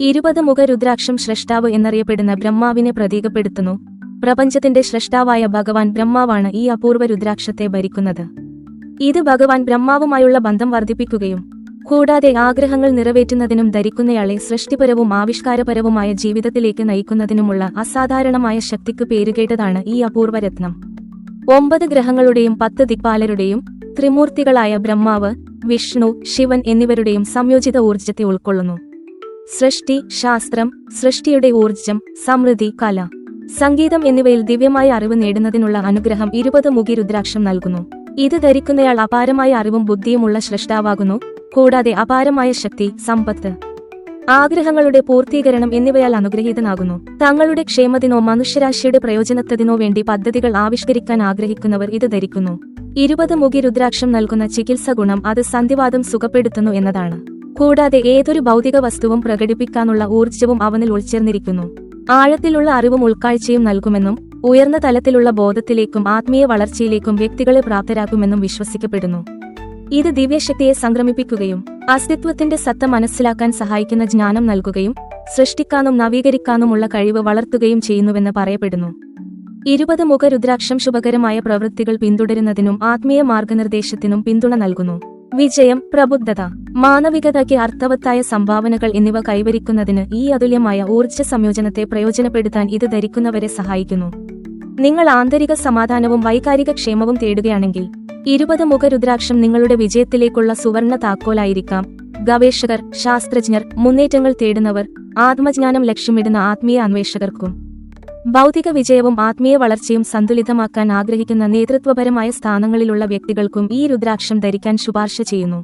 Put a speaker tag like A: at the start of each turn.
A: ഇരുപത് മുഖ രുദ്രാക്ഷം സ്രഷ്ടാവ് എന്നറിയപ്പെടുന്ന ബ്രഹ്മാവിനെ പ്രതീകപ്പെടുത്തുന്നു. പ്രപഞ്ചത്തിന്റെ ശ്രഷ്ടാവായ ഭഗവാൻ ബ്രഹ്മാവാണ് ഈ അപൂർവ രുദ്രാക്ഷത്തെ ഭരിക്കുന്നത്. ഇത് ഭഗവാൻ ബ്രഹ്മാവുമായുള്ള ബന്ധം വർദ്ധിപ്പിക്കുകയും കൂടാതെ ആഗ്രഹങ്ങൾ നിറവേറ്റുന്നതിനും ധരിക്കുന്നയാളെ സൃഷ്ടിപരവും ആവിഷ്കാരപരവുമായ ജീവിതത്തിലേക്ക് നയിക്കുന്നതിനുമുള്ള അസാധാരണമായ ശക്തിക്ക് പേരുകേട്ടതാണ് ഈ അപൂർവ രത്നം. ഒമ്പത് ഗ്രഹങ്ങളുടെയും പത്ത് ദിക്പാലരുടെയും ത്രിമൂർത്തികളായ ബ്രഹ്മാവ് വിഷ്ണു ശിവൻ എന്നിവരുടെയും സംയോജിത ഊർജത്തെ ഉൾക്കൊള്ളുന്നു. സൃഷ്ടി ശാസ്ത്രം സൃഷ്ടിയുടെ ഊർജം സമൃദ്ധി കല. സംഗീതം എന്നിവയിൽ ദിവ്യമായ അറിവ് നേടുന്നതിനുള്ള അനുഗ്രഹം ഇരുപത് മുഖി രുദ്രാക്ഷം നൽകുന്നു. ഇത് ധരിക്കുന്നയാൾ അപാരമായ അറിവും ബുദ്ധിയുമുള്ള സൃഷ്ടാവാകുന്നു കൂടാതെ അപാരമായ ശക്തി സമ്പത്ത്. ആഗ്രഹങ്ങളുടെ പൂർത്തീകരണം എന്നിവയാൽ അനുഗ്രഹീതനാകുന്നു. തങ്ങളുടെ ക്ഷേമത്തിനോ മനുഷ്യരാശിയുടെ പ്രയോജനത്തതിനോ വേണ്ടി പദ്ധതികൾ ആവിഷ്കരിക്കാൻ ആഗ്രഹിക്കുന്നവർ ഇത് ധരിക്കുന്നു. ഇരുപത് മുഖി രുദ്രാക്ഷം നൽകുന്ന ചികിത്സ ഗുണം അത് സന്ധിവാദം സുഖപ്പെടുത്തുന്നു എന്നതാണ്. കൂടാതെ ഏതൊരു ഭൗതിക വസ്തുവും പ്രകടിപ്പിക്കാനുള്ള ഊർജവും അവനിൽ ഉൾച്ചേർന്നിരിക്കുന്നു ആഴത്തിലുള്ള അറിവും ഉൾക്കാഴ്ചയും നൽകുമെന്നും ഉയർന്ന തലത്തിലുള്ള ബോധത്തിലേക്കും ആത്മീയ വളർച്ചയിലേക്കും വ്യക്തികളെ പ്രാപ്തരാക്കുമെന്നും വിശ്വസിക്കപ്പെടുന്നു. ഇത് ദിവ്യശക്തിയെ സംക്രമിപ്പിക്കുകയും അസ്തിത്വത്തിന്റെ സത്ത മനസ്സിലാക്കാൻ സഹായിക്കുന്ന ജ്ഞാനം നൽകുകയും സൃഷ്ടിക്കാനും നവീകരിക്കാനുമുള്ള കഴിവ് വളർത്തുകയും ചെയ്യുന്നുവെന്ന് പറയപ്പെടുന്നു. ഇരുപത് മുഖ രുദ്രാക്ഷം ശുഭകരമായ പ്രവൃത്തികൾ പിന്തുടരുന്നതിനും ആത്മീയ മാർഗനിർദ്ദേശത്തിനും പിന്തുണ നൽകുന്നു. വിജയം പ്രബുദ്ധത മാനവികതയ്ക്ക് അർത്ഥവത്തായ സംഭാവനകൾ എന്നിവ കൈവരിക്കുന്നതിന് ഈ അതുല്യമായ ഊർജ സംയോജനത്തെ പ്രയോജനപ്പെടുത്താൻ ഇത് ധരിക്കുന്നവരെ സഹായിക്കുന്നു. നിങ്ങൾ ആന്തരിക സമാധാനവും വൈകാരിക ക്ഷേമവും തേടുകയാണെങ്കിൽ ഇരുപത് മുഖ രുദ്രാക്ഷം നിങ്ങളുടെ വിജയത്തിലേക്കുള്ള സുവർണ താക്കോലായിരിക്കാം. ഗവേഷകർ ശാസ്ത്രജ്ഞർ മുന്നേറ്റങ്ങൾ തേടുന്നവർ ആത്മജ്ഞാനം ലക്ഷ്യമിടുന്ന ആത്മീയ അന്വേഷകർക്കും. ഭൗതിക വിജയവും ആത്മീയ വളർച്ചയും സന്തുലിതമാക്കാൻ ആഗ്രഹിക്കുന്ന നേതൃത്വപരമായ സ്ഥാനങ്ങളിലുള്ള വ്യക്തികൾക്കും ഈ രുദ്രാക്ഷം ധരിക്കാൻ ശുപാർശ ചെയ്യുന്നു.